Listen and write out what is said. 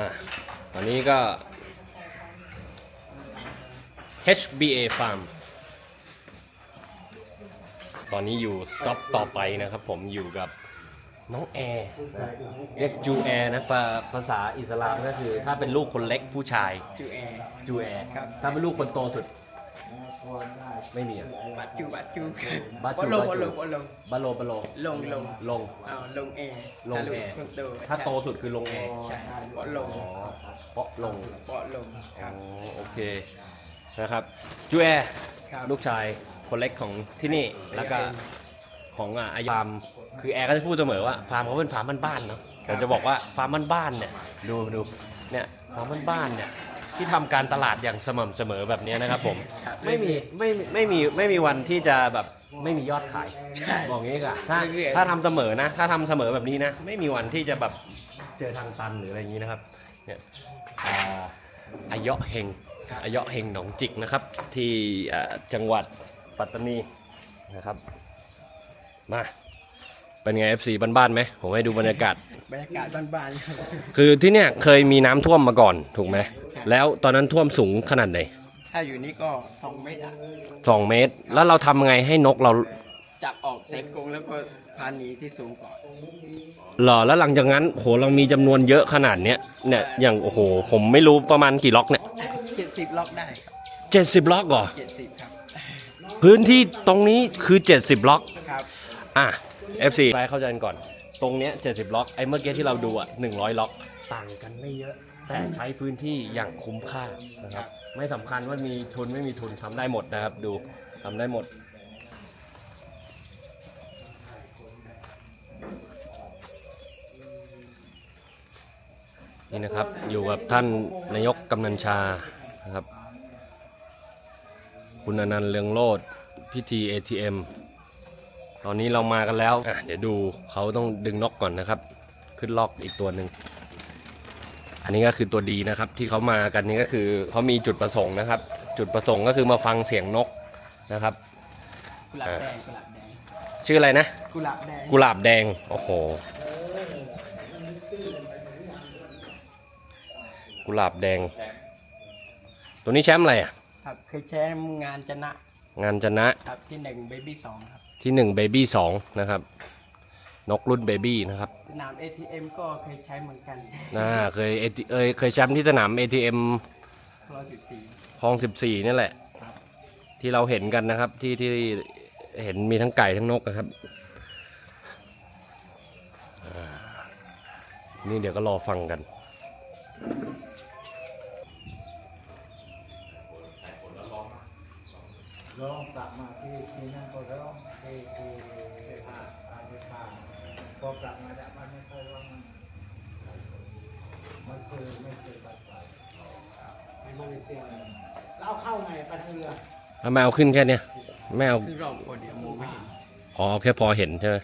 อะตอนนี้ก็ HBA Farm ตอนนี้อยู่สต็อปต่อไปนะครับผมอยู่กับน้องแอร์นะเรียกจูแอร์นะภาภาษาอิสลามก็คือ ถ้าเป็นลูกคนเล็กผู้ชายจูแอร์จูแอร์ครับถ้าเป็นลูกคนโตสุด ไม่มีอะบัตจูบัตจูบัตจูลงบัตจูลงลงบาโลบาโลลงลงลงเอาลงแอร์ลงแอร์คนโตถ้าโตสุดคือลงแอร์ใช่ปอลงอ๋อเปาะลงปอลงคอ๋รัอบโอเคนะครับจูแอร์ครับลูกชายคนเล็กของที่นี่แล้วก็ของอะอายามคือแอร์ก็จะพูดเสมอว่าฟาร์มเขาเป็นฟาร์มบ้านๆเนาะแต่จะบอกว่าฟาร์มบ้านๆเนี่ยดูดูเนี่ยฟาร์มบ้านๆเนี่ย ที่ทำการตลาดอย่างสม่ำเสมอแบบเนี้ยนะครับผมครับไม่มีไม่ไม่มีไม่มีวันที่จะแบบไม่มียอดขายใช่บอกงี้ก่ะถ้าเรื่อยๆ ถ้าทำเสมอนะ ถ้าทำเสมอแบบนี้นะ ไม่มีวันที่จะแบบเจอทางตันหรืออะไรอย่างนี้นะครับเนี่ยอ่าอายะเฮงอายะเฮงหนองจิกนะครับ ที่อ่าจังหวัดปัตตานีนะครับมา เป็นไง FC บ้านๆไหมผมให้ดูบรรยากาศ บรรยากาศบ้านๆครับคือที่เนี่ยเคยมีน้ำท่วมมาก่อนถูกไหม แล้วตอนนั้นท่วมสูงขนาดไหนถ้าอยู่นี่ก็สองเมตรอะสองเมตร แล้วเราทำไงให้นกเราจับออกใส่กรงแล้วก็พาหนีที่สูงก่อนหรอแล้วหลังจากนั้นโหเรามีจำนวนเยอะขนาดเนี้ยเนี่ยอย่างโอ้โหผมไม่รู้ประมาณกี่ล็อกเนี่ยเจ็ดสิบล็อกได้ครับเจ็ดสิบล็อกเหรอเจ็ดสิบครับ พื้นที่ตรงนี้คือ 70 ล็อก ครับ อะ FC ไปเข้าใจกันก่อน ตรงเนี้ย70 ล็อก ไอ้เมื่อกี้ที่เราดูอะ100 ล็อก ต่างกันไม่เยอะ แต่ใช้พื้นที่อย่างคุ้มค่านะครับ ไม่สำคัญว่ามีทุนไม่มีทุนทำได้หมดนะครับ ดูทำได้หมด นี่นะครับ อยู่กับท่านนายกกำนันชานะครับ คุณอนันต์เลืองโลดพิธี ATM ตอนนี้เรามากันแล้วอะเดี๋ยวดูเขาต้องดึงนกก่อนนะครับ ขึ้นลอกอีกตัวหนึ่งอันนี้ก็คือตัวดีนะครับ ที่เขามากันนี่ก็คือเขามีจุดประสงค์นะครับ จุดประสงค์ก็คือมาฟังเสียงนกนะครับ กุหลาบแดงกุหลาบแดงชื่ออะไรนะ กุหลาบแดงกุหลาบแดงโอ้โหกุหลาบแดง ตัวนี้แชมป์อะไรอะครับเคยแช้งานชนะ งานชนะครับที่หนึ่งเบบี้สองครับ ที่หนึ่งเบบี้สองนะครับ นกรุ่นเบบี้นะครับสนาม ATM ก็เคยใช้เหมือนกันน่าเคย AT เอยเคยแชมป์ที่สนาม ATM ร้อยสิบสี่คลอง14นี่แหละ ที่เราเห็นกันนะครับ ที่ที่เห็นมีทั้งไก่ทั้งนกนะครับอ่านี่เดี๋ยวก็รอฟังกัน ร้องกลับมาที่ที่นั่นก็ร้องที่ที่ที่ภาคอาทิตย์ภาคพอกลับมาจากบ้านไม่ค่อยร้องมันมันคือไม่คือปัดไปไม่มาเลเซียเลยแล้วเอาเข้าไงปัดเรือแล้วไม่เอาขึ้นแค่เนี้ยไม่เอาคือรอบคนเดียวมองไม่เห็นอ๋อเอาแค่พอเห็นใช่ไหม